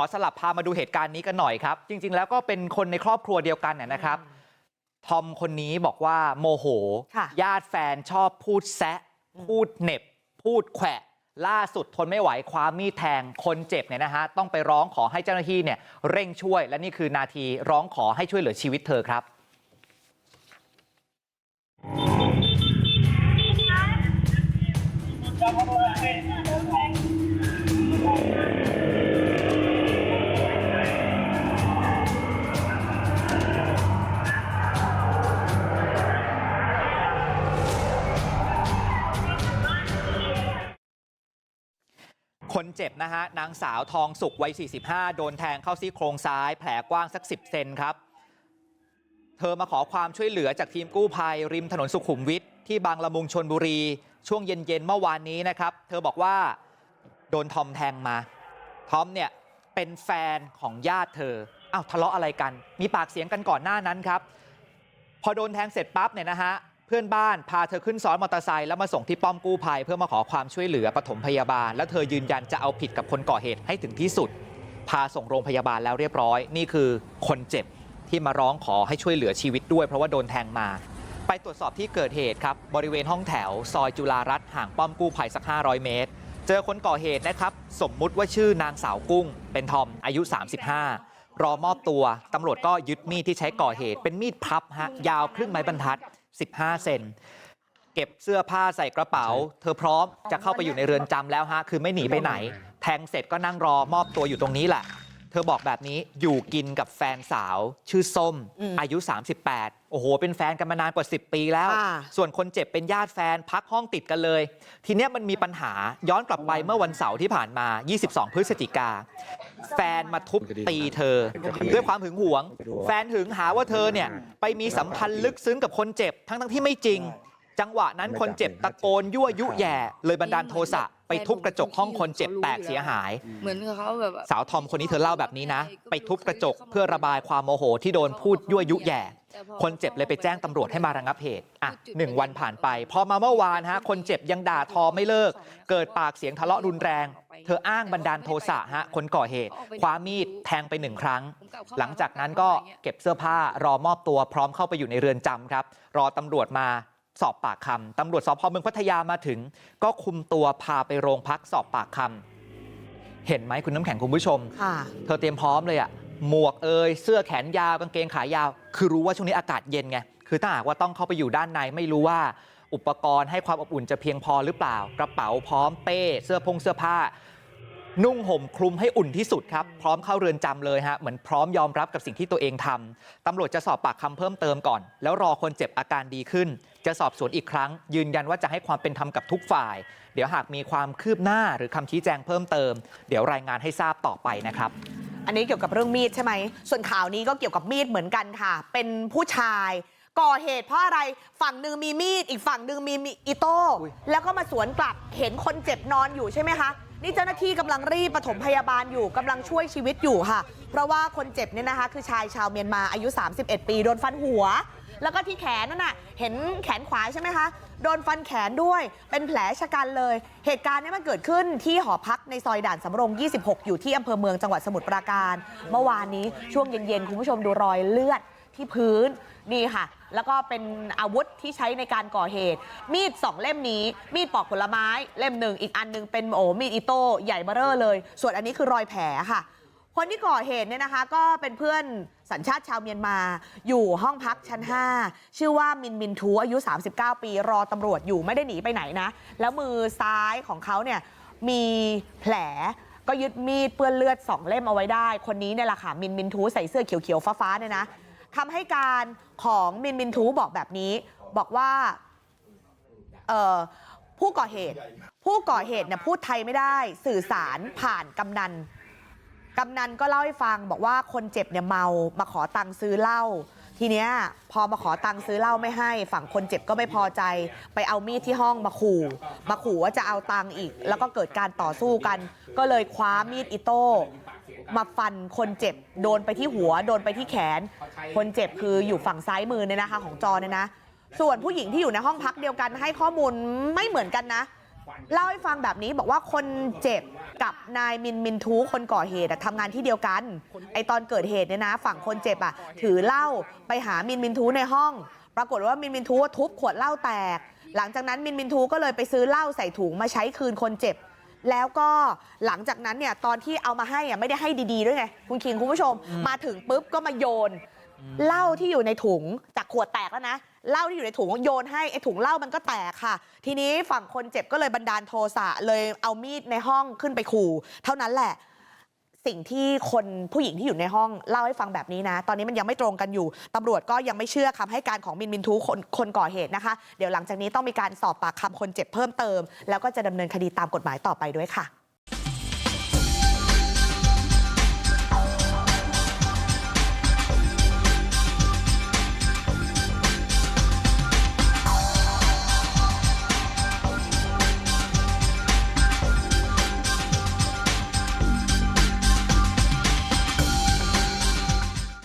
ขอสลับพามาดูเหตุการณ์นี้กันหน่อยครับ จริง ๆ แล้วก็เป็นคนในครอบครัวเดียวกันนะนะครับทอมคนนี้บอกว่าโมโหค่ะญาติแฟนชอบพูดแซะ พูดเหน็บ พูดแขวะ ล่าสุดทนไม่ไหวคว้ามีดแทงคนเจ็บเนี่ยนะฮะต้องไปร้องขอให้เจ้าหน้าที่เนี่ยเร่งช่วย และนี่คือนาทีร้องขอให้ช่วยเหลือชีวิตเธอครับ คนเจ็บนะฮะนางสาวทองสุกวัย 45 โดนแทงเข้าซี่โครงซ้ายแผลกว้างสัก 10 เซนครับ เธอมาขอความช่วยเหลือจากทีมกู้ภัย ริมถนนสุขุมวิทที่บางละมุงชนบุรี ช่วงเย็นๆเมื่อวานนี้นะครับ เธอบอกว่าโดนทอมแทงมา ทอมเนี่ยเป็นแฟนของญาติเธออ้าวทะเลาะอะไรกัน มีปากเสียงกันก่อนหน้านั้นครับ พอโดนแทงเสร็จปั๊บเนี่ยนะฮะ เพื่อนบ้านพาเธอขึ้นซ้อนมอเตอร์ไซค์แล้วมาส่งที่ป้อมกู้ภัยเพื่อมาขอความช่วยเหลือปฐมพยาบาล แล้วเธอยืนยันจะเอาผิดกับคนก่อเหตุให้ถึงที่สุด พาส่งโรงพยาบาลแล้วเรียบร้อย นี่คือคนเจ็บที่มาร้องขอให้ช่วยเหลือชีวิตด้วย เพราะว่าโดนแทงมา ไปตรวจสอบที่เกิดเหตุครับบริเวณห้องแถว ซอยจุฬารัตน์ห่างป้อมกู้ภัยสัก 500 เมตร เจอคนก่อเหตุนะครับสมมุติว่าชื่อนางสาวกุ้ง เป็นทอมอายุ 35 รอมอบตัวตำรวจก็ยึดมีดที่ใช้ก่อเหตุเป็นมีดพับฮะยาวครึ่งไม้บรรทัด 15เซนเก็บเสื้อผ้าใส่กระเป๋า เธอพร้อมจะเข้าไปอยู่ในเรือนจำแล้วฮะคือไม่หนีไปไหนแทงเสร็จก็นั่งรอมอบตัวอยู่ตรงนี้แหละเธอ บอกแบบนี้อยู่กินกับแฟนสาวชื่อส้มอืมอายุ 38 โอ้โห เป็นแฟนกันมานานกว่า 10 ปีแล้วค่ะส่วนคนเจ็บเป็นญาติแฟนพักห้องติดกันเลย ทีเนี้ยมันมีปัญหาย้อนกลับไปเมื่อวันเสาร์ที่ผ่านมา 22 พฤศจิกา แฟนมาทุบตีเธอ ด้วยความหึงหวง แฟนหึงหาว่าเธอเนี่ยไปมีสัมพันธ์ลึกซึ้งกับคนเจ็บทั้งๆที่ไม่จริง จังหวะนั้นคนเจ็บตะโกนยั่วยุแย่เลยบันดาลโทสะ ไปทุบกระจกห้องคนเจ็บแตกเสียหาย เหมือนกับเขาแบบว่าสาวทอมคนนี้เธอเล่าแบบนี้นะ ไปทุบกระจกเพื่อระบายความโมโหที่โดนพูดยั่วยุแย่ คนเจ็บเลยไปแจ้งตำรวจให้มาระงับเหตุอะหนึ่งวันผ่านไป พอมาเมื่อวานฮะ คนเจ็บยังด่าทอไม่เลิก เกิดปากเสียงทะเลาะรุนแรง เธออ้างบันดาลโทสะฮะ คนก่อเหตุ คว้ามีดแทงไปหนึ่งครั้ง หลังจากนั้นก็เก็บเสื้อผ้ารอมอบตัวพร้อมเข้าไปอยู่ในเรือนจำครับ รอตำรวจมา สอบปากคำตำรวจสพเมืองพัทยามาถึง ก็คุมตัวพาไปโรงพักสอบปากคำเห็นไหมคุณน้ำแข็งคุณผู้ชมค่ะเธอเตรียมพร้อมเลยอะหมวกเอยเสื้อแขนยาวกางเกงขายาว คือรู้ว่าช่วงนี้อากาศเย็นไงคือถ้าหากว่าต้องเข้าไปอยู่ด้านในไม่รู้ว่า อุปกรณ์ให้ความอบอุ่นจะเพียงพอหรือเปล่า กระเป๋าพร้อมเป้ เสื้อพงเสื้อผ้า นุ่งห่มคลุมให้อุ่นที่สุดครับพร้อมเข้าเรือนจำเลยฮะเหมือนพร้อมยอมรับกับสิ่งที่ตัวเองทำตำรวจจะสอบปากคำเพิ่มเติมก่อน แล้วรอคนเจ็บอาการดีขึ้น จะสอบสวนอีกครั้ง ยืนยันว่าจะให้ความเป็นธรรมกับทุกฝ่าย เดี๋ยวหากมีความคืบหน้าหรือคำชี้แจงเพิ่มเติม เดี๋ยวรายงานให้ทราบต่อไปนะครับอันนี้เกี่ยวกับเรื่องมีดใช่ไหม ส่วนข่าวนี้ก็เกี่ยวกับมีดเหมือนกันค่ะ เป็นผู้ชายก่อเหตุเพราะอะไร ฝั่งหนึ่งมีมีด อีกฝั่งหนึ่งมีมีอิโต้อุ๊ยแล้วก็มาสวนกลับ เห็นคนเจ็บนอนอยู่ใช่ไหมคะ นี่เจ้าหน้าที่กำลังรีบปฐมพยาบาลอยู่กำลังช่วยชีวิตอยู่ค่ะ เพราะว่าคนเจ็บเนี่ยนะคะคือชายชาวเมียนมาอายุ 31 ปีโดนฟันหัว แล้วก็ที่แขนนั่นน่ะเห็นแขนขวาใช่ไหมคะโดนฟันแขนด้วยเป็นแผลชะกันเลย เหตุการณ์นี้มันเกิดขึ้นที่หอพักในซอยด่านสำโรง 26 อยู่ที่อำเภอเมืองจังหวัดสมุทรปราการ เมื่อวานนี้ช่วงเย็นๆคุณผู้ชมดูรอยเลือดที่พื้น นี่ค่ะ แล้วก็เป็นอาวุธที่ใช้ในการก่อเหตุ มีดสองเล่มนี้ มีดปอกผลไม้เล่มหนึ่งอีกอันหนึงเป็นโอ้มีดอิโต้ใหญ่เบ้อเร่อเลย ส่วนอันนี้คือรอยแผลค่ะ คนที่ก่อเหตุเนี่ยนะคะ ก็เป็นเพื่อนสัญชาติชาวเมียนมา อยู่ห้องพักชั้น 5 ชื่อว่ามินมินทูอายุ 39 ปี รอตำรวจอยู่ไม่ได้หนีไปไหนนะ แล้วมือซ้ายของเขาเนี่ยมีแผลก็ยึดมีดเปื้อนเลือดสองเล่มเอาไว้ได้ คนนี้เนี่ยแหละค่ะมินมินทูใส่เสื้อเขียวๆฟ้าๆเนี่ยนะ คำให้การของมินมินทูบอกแบบนี้บอกว่าผู้ก่อเหตุผู้ก่อเหตุเนี่ยพูดไทยไม่ได้สื่อสารผ่านกำนันกำนันก็เล่าให้ฟังบอกว่าคนเจ็บเนี่ยเมามาขอตังค์ซื้อเหล้าทีเนี้ยพอมาขอตังค์ซื้อเหล้าไม่ให้ ฝั่งคนเจ็บก็ไม่พอใจ ไปเอามีดที่ห้องมาขู่ มาขู่ว่าจะเอาตังค์อีก แล้วก็เกิดการต่อสู้กัน ก็เลยคว้ามีดอิโต้ มาฟันคนเจ็บโดนไปที่หัวโดนไปที่แขนคนเจ็บคืออยู่ฝั่งซ้ายมือเนี่ยนะคะของจอเนี่ยนะส่วนผู้หญิงที่อยู่ในห้องพักเดียวกันให้ข้อมูลไม่เหมือนกันนะเล่าให้ฟังแบบนี้บอกว่าคนเจ็บกับนายมินมินทูคนก่อเหตุอะทำงานที่เดียวกันไอตอนเกิดเหตุเนี่ยนะ ฝั่งคนเจ็บอะถือเหล้าไปหามินมินทูในห้อง ปรากฏว่ามินมินทูทุบขวดเหล้าแตก หลังจากนั้นมินมินทูก็เลยไปซื้อเหล้าใส่ถุงมาใช้คืนคนเจ็บ แล้วก็หลังจากนั้นเนี่ยตอนที่เอามาให้อะไม่ได้ให้ดีๆด้วยไงคุณคิงคุณผู้ชมมาถึงปุ๊บก็มาโยนเหล้าที่อยู่ในถุงจากขวดแตกแล้วนะเหล้าที่อยู่ในถุงโยนให้ไอ้ถุงเหล้ามันก็แตกค่ะ ทีนี้ฝั่งคนเจ็บก็เลยบันดาลโทสะเลยเอามีดในห้องขึ้นไปขู่เท่านั้นแหละ สิ่งที่คนผู้หญิงที่อยู่ในห้องเล่าให้ฟังแบบนี้นะ ตอนนี้มันยังไม่ตรงกันอยู่ตำรวจก็ยังไม่เชื่อคำให้การของมินมินทูคนคนก่อเหตุนะคะ เดี๋ยวหลังจากนี้ต้องมีการสอบปากคำคนเจ็บเพิ่มเติม แล้วก็จะดำเนินคดีตามกฎหมายต่อไปด้วยค่ะ